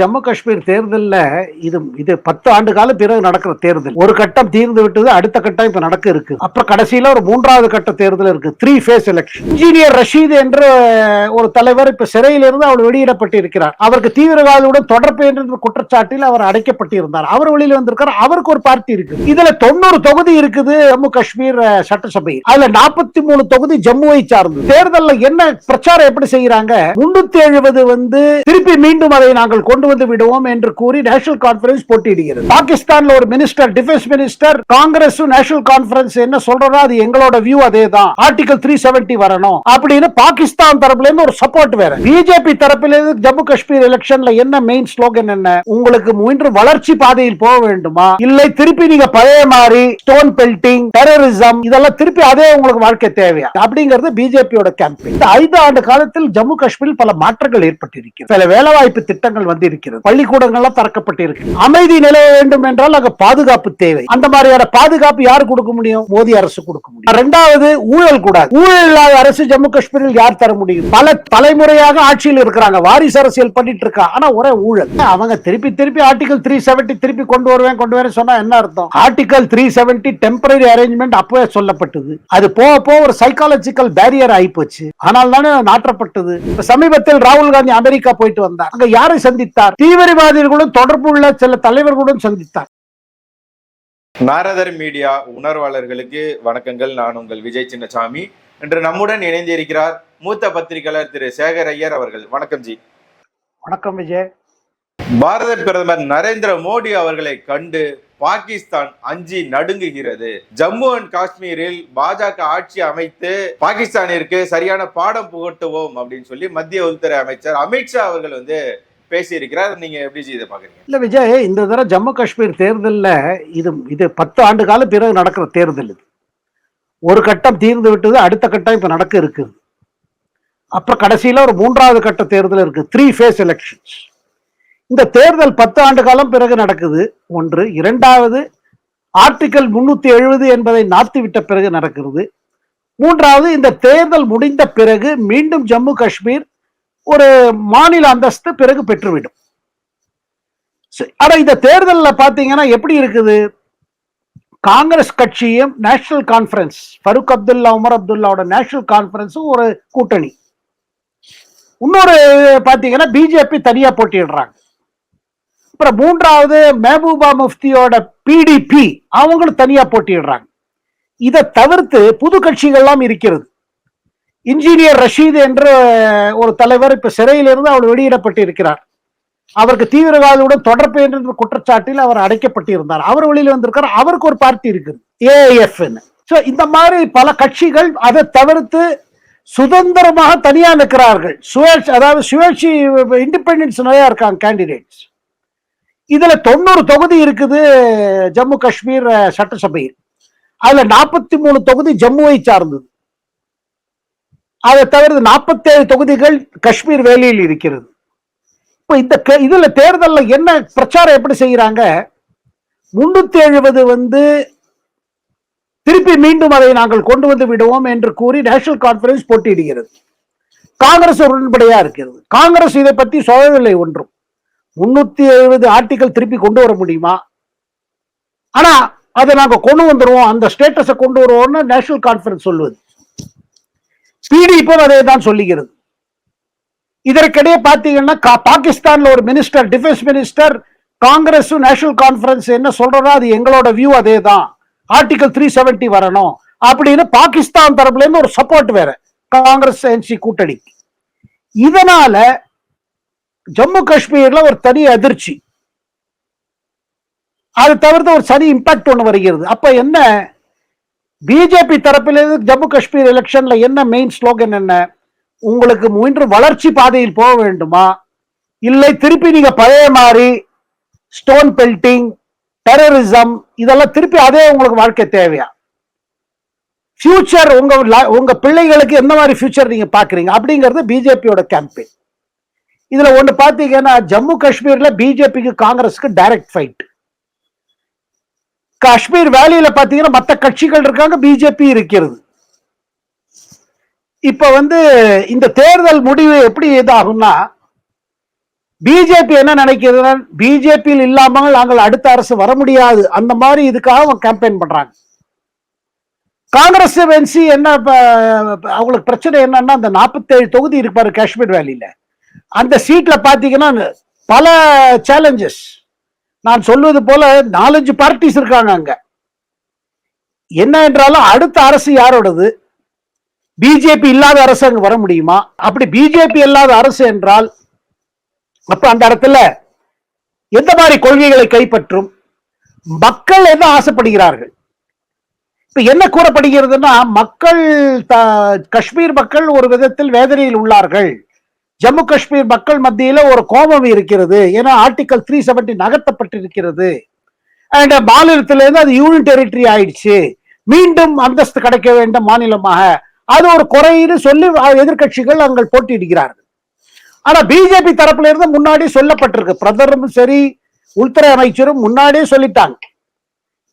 ஜம்மு காஷ்மீர் தேர்தலில் இது இது பத்து ஆண்டு காலம் பிறகு நடக்கிற தேர்தல். ஒரு கட்டம் தீர்ந்து விட்டது அடுத்த கட்டம் இப்ப நடக்க இருக்கு. அப்புறம் கடைசியில ஒரு மூன்றாவது கட்ட தேர்தல் இருக்கு. Three phase election engineer Rashid என்ற ஒரு தலைவர் இப்ப சிறையிலிருந்து அவர் வெளியிடப்பட்டிருக்கிறார். அவருக்கு தீவிரவாதியுடன் தொடர்பு என்ற குற்றச்சாட்டில் அவர் அடைக்கப்பட்டிருந்தார். அவர் வெளியில வந்திருக்கார். அவருக்கு ஒரு பார்ட்டி இருக்கு. இதுல தொண்ணூறு தொகுதி இருக்குது ஜம்மு காஷ்மீர் சட்டசபை அதுல நாற்பத்தி மூணு தொகுதி ஜம்முவை சார்ந்து தேர்தலில் என்ன பிரச்சாரம் எப்படி செய்யறாங்க? முன்னூத்தி எழுபது வந்து திருப்பி மீண்டும் அதை நாங்கள் கொண்டு கொண்டு வந்து விடுவோம் என்று கூறி நேஷனல் கான்பரன்ஸ் போட்டியிடுகிறது. பாகிஸ்தான்ல ஒரு minister defence minister Congress national conference என்ன சொல்றதோ அது எங்களோட வியூ அதே தான் ஆர்டிகல் த்ரீ செவன்டி வரணும். அப்படின்னு பாகிஸ்தான் தரப்புல இருந்து ஒரு சப்போர்ட் வேற. பிஜேபி தரப்புல இருந்து ஜம்மு காஷ்மீர் எலெக்ஷன்ல என்ன மெயின் ஸ்லோகன் என்ன? உங்களுக்கு மீண்டும் வளர்ச்சி பாதையில் போக வேண்டுமா? இல்லை திருப்பி நீங்க பழைய மாதிரி ஸ்டோன் பெல்டிங் டெரரிசம் இதெல்லாம் திருப்பி அதே உங்களுக்கு வாழ்க்கை தேவையா? அப்படிங்கிறது பிஜேபியோட கேம்பெயின் இந்த ஐந்து ஆண்டு காலத்தில் ஜம்மு காஷ்மீரில் பல மாற்றங்கள் ஏற்பட்டிருக்கிறது சில வேலைவாய்ப்பு திட்டங்கள் வந்து இருக்கிறது. பள்ளிக்கூடங்கள்லாம் திறக்கப்பட்டிருக்கு. அமைதி நிலவ வேண்டும் என்றால் அங்க பாதுகாப்பு தேவை. அந்த மாதிரியான பாதுகாப்பு யார் கொடுக்க முடியும்? மோடி அரசு கொடுக்க முடியும். இரண்டாவது ஊழல் கூடாது ஊழல் இல்லாத அரசு ஜம்மு காஷ்மீரில் யார் தர முடியும்? பல தலைமுறையாக ஆட்சியில் இருக்கிறாங்க. வாரிசு அரசியல் பண்ணிட்டு இருக்கா. ஆனா ஒரே ஊழல். அவங்க திருப்பி திருப்பி ஆர்டிகல் த்ரீ செவன்டி திருப்பி கொண்டு வருவேன் கொண்டு வரேன் சொன்னா என்ன அர்த்தம்? Article three seventy temporary arrangement அப்பவே சொல்லப்பட்டது. அது போக போக ஒரு சைக்காலஜிக்கல் பேரியர் ஆயிப்போச்சு ஆனால் தானே நாட்டப்பட்டது சமீபத்தில் ராகுல் காந்தி அமெரிக்கா போயிட்டு வந்தார். அங்க யாரை சந்தித்தார்? தீவிரவாதிகளுடன் தொடர்பு உள்ள சில தலைவர்களுடன் சந்தித்தார். நாரதர் மீடியா உணர்வாளர்களுக்கு வணக்கங்கள். நான் உங்கள் விஜய் சின்னசாமி. இன்று நம்முடன் இணைந்திருக்கிறார் மூத்த பத்திரிகையாளர் திரு சேகர் ஐயர் அவர்கள். வணக்கம் ஜி. வணக்கம் விஜய். பாரத பிரதமர் நரேந்திர மோடி அவர்களை கண்டு பாகிஸ்தான் அஞ்சி நடுங்குகிறது. ஜம்மு அண்ட் காஷ்மீரில் பாஜக ஆட்சி அமைத்து பாகிஸ்தானிற்கு சரியான பாடம் புகட்டுவோம் அப்படின்னு சொல்லி மத்திய உள்துறை அமைச்சர் அமித்ஷா அவர்கள் வந்து பேசியிருக்கிறார். நீங்க எப்படி இதை பாக்குறீங்க இல்ல விஜய் இந்த தடவை ஜம்மு காஷ்மீர் தேர்தல்ல இது இது பத்து ஆண்டு காலம் பிறகு நடக்கிற தேர்தல் இது. ஒரு கட்டம் தீர்ந்து விட்டது அடுத்த கட்டம் இப்ப நடக்க இருக்குது. அப்புறம் கடைசியில் ஒரு மூன்றாவது கட்ட தேர்தல் இருக்கு த்ரீ ஃபேஸ் எலெக்ஷன்ஸ் இந்த தேர்தல் பத்து ஆண்டு காலம் பிறகு நடக்குது. ஒன்று. இரண்டாவது ஆர்டிக்கல் முன்னூத்தி எழுபது என்பதை நாத்தி விட்ட பிறகு நடக்கிறது. மூன்றாவது இந்த தேர்தல் முடிந்த பிறகு மீண்டும் ஜம்மு காஷ்மீர் ஒரு மாநில அந்தஸ்து பிறகு பெற்றுவிடும். சரி, ஆனா இந்த தேர்தலில் பாத்தீங்கன்னா எப்படி இருக்குது? காங்கிரஸ் கட்சியும் நேஷனல் கான்ஃபரன்ஸ் ஃபருக் அப்துல்லா உமர் அப்துல்லாவோட நேஷனல் கான்ஃபரன்ஸும் ஒரு கூட்டணி. இன்னொரு பாத்தீங்கன்னா பிஜேபி தனியா போட்டிடுறாங்க அப்புறம் மூன்றாவது மெஹபூபா முஃப்தியோட பிடிபி அவங்களும் தனியா போட்டிடுறாங்க இதை தவிர்த்து புது கட்சிகள்லாம் இருக்கிறது. இன்ஜினியர் ரஷீத் என்ற ஒரு தலைவர் இப்ப சிறையிலிருந்து அவர் வெளியிடப்பட்டு இருக்கிறார் அவருக்கு தீவிரவாதியுடன் தொடர்பு என்ற குற்றச்சாட்டில் அவர் அடைக்கப்பட்டிருந்தார். அவர் வெளியில் வந்திருக்கார். அவருக்கு ஒரு பார்ட்டி இருக்குது. ஏஎஃப்னு ஸோ இந்த மாதிரி பல கட்சிகள் அதை தவிர்த்து சுதந்திரமாக தனியா நிற்கிறார்கள். சுயேட்சி அதாவது சுயேட்சி இண்டிபெண்டன்ஸ் நிறையா இருக்காங்க கேண்டிடேட்ஸ் இதுல தொண்ணூறு தொகுதி இருக்குது ஜம்மு காஷ்மீர் சட்டசபையில். அதுல நாற்பத்தி மூணு தொகுதி ஜம்முவை சார்ந்தது. அதை தவிர நாற்பத்தேழு தொகுதிகள் காஷ்மீர் வேலியில் இருக்கிறது. இப்போ இந்த கே- இதுல தேர்தலில் என்ன பிரச்சாரம் எப்படி செய்கிறாங்க முன்னூத்தி எழுபது வந்து திருப்பி மீண்டும் அதை நாங்கள் கொண்டு வந்து விடுவோம் என்று கூறி நேஷனல் கான்பரன்ஸ் போட்டியிடுகிறது. காங்கிரஸ் உடன்படியா இருக்கிறது. காங்கிரஸ் இதை பற்றி சொல்லவில்லை ஒன்றும். முன்னூத்தி எழுபது ஆர்டிகல் திருப்பி கொண்டு வர முடியுமா? ஆனா அதை நாங்கள் கொண்டு வந்துடுவோம் அந்த ஸ்டேட்டஸை கொண்டு வருவோம்னு நேஷனல் கான்பரன்ஸ் சொல்லுவது பிடிபி அதே தான் சொல்லுகிறது. இதற்கிடையே பார்த்தீங்கன்னா கா- பாகிஸ்தான்ல ஒரு minister defence minister Congress national conference என்ன சொல்றதோ அது எங்களோட வியூ அதே தான் ஆர்டிகல் த்ரீ செவன்டி வரணும். அப்படின்னு பாகிஸ்தான் தரப்புல இருந்து ஒரு சப்போர்ட் வேற. காங்கிரஸ் என்சி கூட்டணி. இதனால ஜம்மு காஷ்மீர்ல ஒரு தனி அதிர்ச்சி. அது தவிர்த்து ஒரு சனி இம்பாக்ட் ஒன்று வருகிறது. அப்ப என்ன? பிஜேபி தரப்பிலிருந்து ஜம்மு காஷ்மீர் எலெக்ஷன்ல என்ன மெயின் ஸ்லோகன் என்ன? உங்களுக்கு மீண்டும் வளர்ச்சி பாதையில் போக வேண்டுமா? இல்லை திருப்பி நீங்க பழைய மாதிரி ஸ்டோன் பெல்டிங் டெரரிசம் இதெல்லாம் திருப்பி அதே உங்களுக்கு வாழ்க்கை தேவையா? ஃபியூச்சர் உங்க உங்க பிள்ளைகளுக்கு எந்த மாதிரி ஃபியூச்சர் நீங்க பாக்குறீங்க அப்படிங்கிறது பிஜேபியோட கேம்பெயின் இதுல ஒன்று பாத்தீங்கன்னா ஜம்மு காஷ்மீர்ல பிஜேபிக்கு காங்கிரஸுக்கு டைரக்ட் ஃபைட் காஷ்மீர் வேலையில பாத்தீங்கன்னா மற்ற கட்சிகள் இருக்காங்க பிஜேபி இருக்கிறது. இப்ப வந்து இந்த தேர்தல் முடிவு எப்படி இதாகும்னா பிஜேபி என்ன நினைக்கிறது பிஜேபியில் இல்லாமல் நாங்கள் அடுத்த அரசு வர முடியாது. அந்த மாதிரி இதுக்காக அவங்க கேம்பெயின் பண்றாங்க. காங்கிரஸ் வென்சி என்ன அவங்களுக்கு பிரச்சனை என்னன்னா அந்த 47 தொகுதி இருப்பாரு காஷ்மீர் வேலியில. அந்த சீட்ல பாத்தீங்கன்னா பல சேலஞ்சஸ் நான் சொல்வது போல நாலஞ்சு பார்ட்டிஸ் இருக்காங்க அங்க. என்ன என்றாலும் அடுத்த அரசு யாரோடது? பிஜேபி இல்லாத அரசு அங்க வர முடியுமா? அப்படி பிஜேபி இல்லாத அரசு என்றால் அப்ப அந்த இடத்துல எந்த மாதிரி கொள்கைகளை கைப்பற்றும்? மக்கள் என்ன ஆசைப்படுகிறார்கள்? இப்ப என்ன கூறப்படுகிறதுனா மக்கள் த- காஷ்மீர் மக்கள் ஒரு விதத்தில் வேதனையில் உள்ளார்கள். ஜம்மு காஷ்மீர் மக்கள் மத்தியில ஒரு கோபம் இருக்கிறது. ஏன்னா ஆர்டிகல் த்ரீ செவன்டி நகர்த்தப்பட்டிருக்கிறது. அண்ட் மாநிலத்திலிருந்து அது யூனியன் டெரிட்டரி ஆயிடுச்சு. மீண்டும் அந்தஸ்து கிடைக்க வேண்டும் மாநிலமாக. அது ஒரு குறைன்னு சொல்லி எதிர்க்கட்சிகள் அங்கே போட்டியிடுகிறார்கள். ஆனா பிஜேபி தரப்புல இருந்து முன்னாடி சொல்லப்பட்டிருக்கு. பிரதமரும் சரி உள்துறை அமைச்சரும் முன்னாடியே சொல்லிட்டாங்க.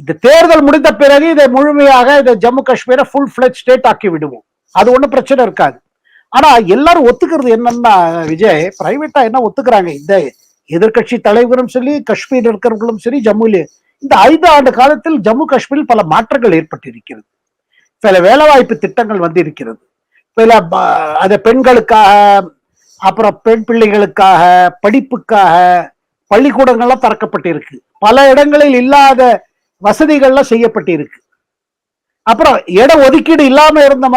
இந்த தேர்தல் முடிந்த பிறகு இதை முழுமையாக இதை ஜம்மு காஷ்மீரை ஃபுல் ஃபிளட் ஸ்டேட் ஆக்கி விடுவோம். அது ஒன்றும் பிரச்சனை இருக்காது. ஆனா எல்லாரும் ஒத்துக்கிறது என்னன்னா விஜய் பிரைவேட்டா என்ன ஒத்துக்கிறாங்க? இந்த எதிர்க்கட்சி தலைவரும் சரி காஷ்மீர் இருக்கிறவங்களும் சரி ஜம்முல. இந்த ஐந்து ஆண்டு காலத்தில் ஜம்மு காஷ்மீரில் பல மாற்றங்கள் ஏற்பட்டிருக்கிறது. சில வேலைவாய்ப்பு திட்டங்கள் வந்து இருக்கிறது சில ப- பெண்களுக்காக அப்புறம் பெண் பிள்ளைகளுக்காக படிப்புக்காக பள்ளிக்கூடங்கள்லாம் திறக்கப்பட்டிருக்கு. பல இடங்களில் இல்லாத வசதிகள்லாம் செய்யப்பட்டிருக்கு. அப்புறம் இட ஒதுக்கீடு இல்லாம இருந்த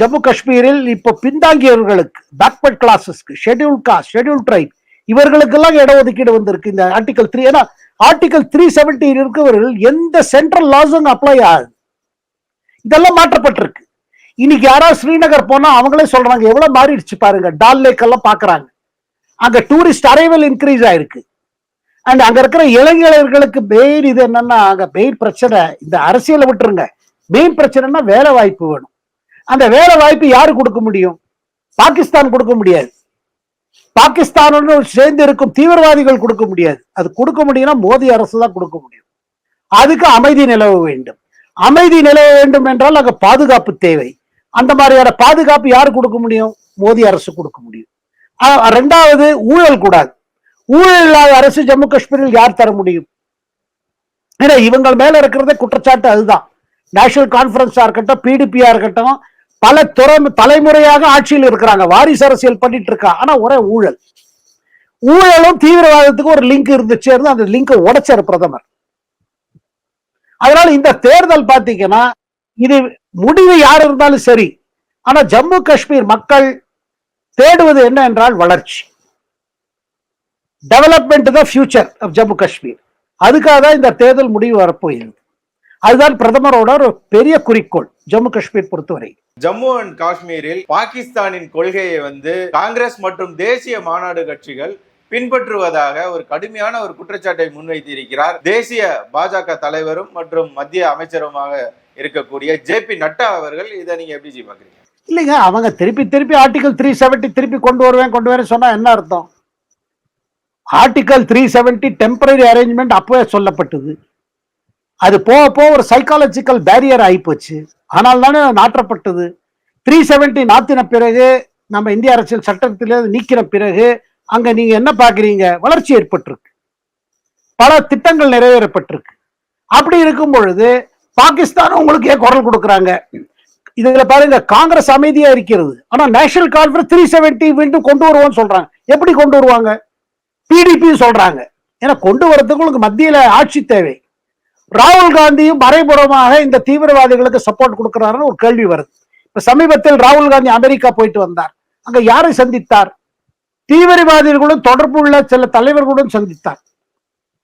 ஜம்மு காஷ்மீரில் இப்போ பின்தாங்கியவர்களுக்கு பேக்வர்ட் கிளாஸஸ்க்கு ஷெட்யூல் காஸ்ட் ஷெட்யூல் ட்ரைப் இவர்களுக்கெல்லாம் இட ஒதுக்கீடு வந்திருக்கு. இந்த ஆர்டிகல் த்ரீ ஏன்னா ஆர்டிகல் த்ரீ செவன்டி இருக்கவர்கள் எந்த சென்ட்ரல் லாஸும் அப்ளை ஆகுது. இதெல்லாம் மாற்றப்பட்டிருக்கு. இன்னைக்கு யாராவது ஸ்ரீநகர் போனா அவங்களே சொல்றாங்க எவ்வளவு மாறிடுச்சு பாருங்க டால் லேக் எல்லாம் பாக்குறாங்க. அங்க டூரிஸ்ட் அரைவல் இன்க்ரீஸ் ஆயிருக்கு. அண்ட் அங்க இருக்கிற இளைஞர்களுக்கு மெயின் இது என்னன்னா அங்க மெயின் பிரச்சனை இந்த அரசியலை விட்டுருங்க. மெயின் பிரச்சனைனா வேலை வாய்ப்பு வேணும். அந்த வேலை வாய்ப்பு யாரு கொடுக்க முடியும்? பாகிஸ்தான் கொடுக்க முடியாது. பாகிஸ்தானோடு சேர்ந்து இருக்கும் தீவிரவாதிகள் கொடுக்க முடியாது. அது கொடுக்க முடியும்னா மோடி அரசு தான் கொடுக்க முடியும். அதுக்கு அமைதி நிலவ வேண்டும். அமைதி நிலவ வேண்டும் என்றால் அங்க பாதுகாப்பு தேவை. அந்த மாதிரியான பாதுகாப்பு யாரு கொடுக்க முடியும்? மோடி அரசு கொடுக்க முடியும். ரெண்டாவது ஊழல் கூடாது. ஊழல் இல்லாத அரசு ஜம்மு காஷ்மீரில் யார் தர முடியும்? ஏன்னா இவங்க மேல இருக்கிறதே குற்றச்சாட்டு அதுதான். நேஷனல் கான்ஃபரன்ஸா இருக்கட்டும் பிடிபியா இருக்கட்டும் பல துறை தலைமுறையாக ஆட்சியில் இருக்கிறாங்க. வாரிசு அரசியல் பண்ணிட்டு இருக்கா. ஆனா ஒரே ஊழல். ஊழலும் தீவிரவாதத்துக்கு ஒரு லிங்க் இருந்துச்சு. அந்த லிங்கை உடைச்சார் பிரதமர். அதனால இந்த தேர்தல் பாத்தீங்கன்னா இது முடிவு யார் இருந்தாலும் சரி. ஆனா ஜம்மு காஷ்மீர் மக்கள் தேடுவது என்ன என்றால் வளர்ச்சி. டெவலப்மெண்ட் தான் ஃபியூச்சர் ஆஃப் ஜம்மு காஷ்மீர். அதுக்காக தான் இந்த தேர்தல் முடிவு வரப்போகிறது. அதுதான் பிரதமரோட ஒரு பெரிய குறிக்கோள் ஜம்மு காஷ்மீர் பொறுத்தவரை. ஜம்மு அண்ட் காஷ்மீரில் பாகிஸ்தானின் கொள்கையை வந்து காங்கிரஸ் மற்றும் தேசிய மாநாடு கட்சிகள் பின்பற்றுவதாக ஒரு கடுமையான ஒரு குற்றச்சாட்டை முன்வைத்திருக்கிறார். தேசிய பாஜக தலைவரும் மற்றும் மத்திய அமைச்சருமாக இருக்கக்கூடிய ஜே பி நட்டா அவர்கள் இதை நீங்க எப்படி பாக்குறீங்க? இல்லைங்க அவங்க திருப்பி திருப்பி ஆர்டிகல் த்ரீ செவன்டி திருப்பி கொண்டு வருவேன் கொண்டு வரேன் சொன்னா என்ன அர்த்தம்? Article three seventy temporary arrangement அப்பவே சொல்லப்பட்டது. அது போக போக ஒரு சைக்காலஜிக்கல் பேரியர் ஆகிப்போச்சு ஆனால் தானே நாற்றப்பட்டது. த்ரீ செவன்டி நாத்தின பிறகு நம்ம இந்திய அரசியல் சட்டத்திலிருந்து நீக்கின பிறகு அங்கே நீங்கள் என்ன பார்க்குறீங்க? வளர்ச்சி ஏற்பட்டிருக்கு. பல திட்டங்கள் நிறைவேறப்பட்டிருக்கு. அப்படி இருக்கும் பொழுது பாகிஸ்தான் உங்களுக்கு ஏன் குரல் கொடுக்குறாங்க. இதுல பாருங்க காங்கிரஸ் அமைதியா இருக்கிறது. ஆனா நேஷனல் கான்ஃபரன்ஸ் த்ரீ செவன்டி மீண்டும் கொண்டு வருவோம்னு சொல்றாங்க. எப்படி கொண்டு வருவாங்க? பிடிபி சொல்றாங்க. ஏன்னா கொண்டு வரதுக்கு உங்களுக்கு மத்தியில ஆட்சி தேவை. ராகுல் காந்தியும் மறைமுகமாக இந்த தீவிரவாதிகளுக்கு சப்போர்ட் கொடுக்கிறாருன்னு ஒரு கேள்வி வருது. இப்ப சமீபத்தில் ராகுல் காந்தி அமெரிக்கா போயிட்டு வந்தார். அங்க யாரை சந்தித்தார்? தீவிரவாதிகளுடன் தொடர்பு உள்ள சில தலைவர்களுடன் சந்தித்தார்.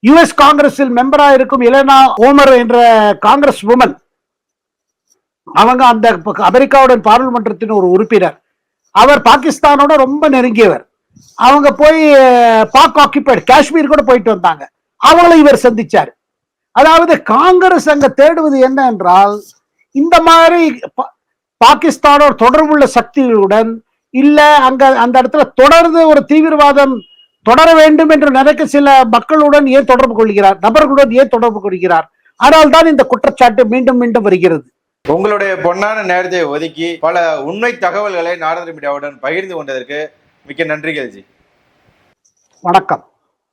யுஎஸ் காங்கிரஸில் மெம்பரா இருக்கும் இலனா ஓமர் என்ற காங்கிரஸ் உமன் அவங்க அந்த அமெரிக்காவுடன் பாராளுமன்றத்தின் ஒரு உறுப்பினர். அவர் பாகிஸ்தானோட ரொம்ப நெருங்கியவர். அவங்க போய் பாக் ஆக்கிபைடு காஷ்மீர் கூட போயிட்டு வந்தாங்க. அவங்களும் இவர் சந்திச்சார். அதாவது காங்கிரஸ் அங்க தேடுவது என்ன என்றால் இந்த மாதிரி பாகிஸ்தானோட தொடர்புள்ள சக்திகளுடன் இல்ல அங்க அந்த இடத்துல தொடர்ந்து ஒரு தீவிரவாதம் தொடர வேண்டும் என்று நினைக்க சில மக்களுடன் ஏன் தொடர்பு கொள்கிறார்? நபர்களுடன் ஏன் தொடர்பு கொள்கிறார்? ஆனால் தான் இந்த குற்றச்சாட்டு மீண்டும் மீண்டும் வருகிறது. உங்களுடைய பொன்னான நேரத்தை ஒதுக்கி பல உண்மை தகவல்களை நாரத மீடியாவுடன் பகிர்ந்து கொண்டதற்கு மிக்க நன்றிகள் ஜி. வணக்கம்.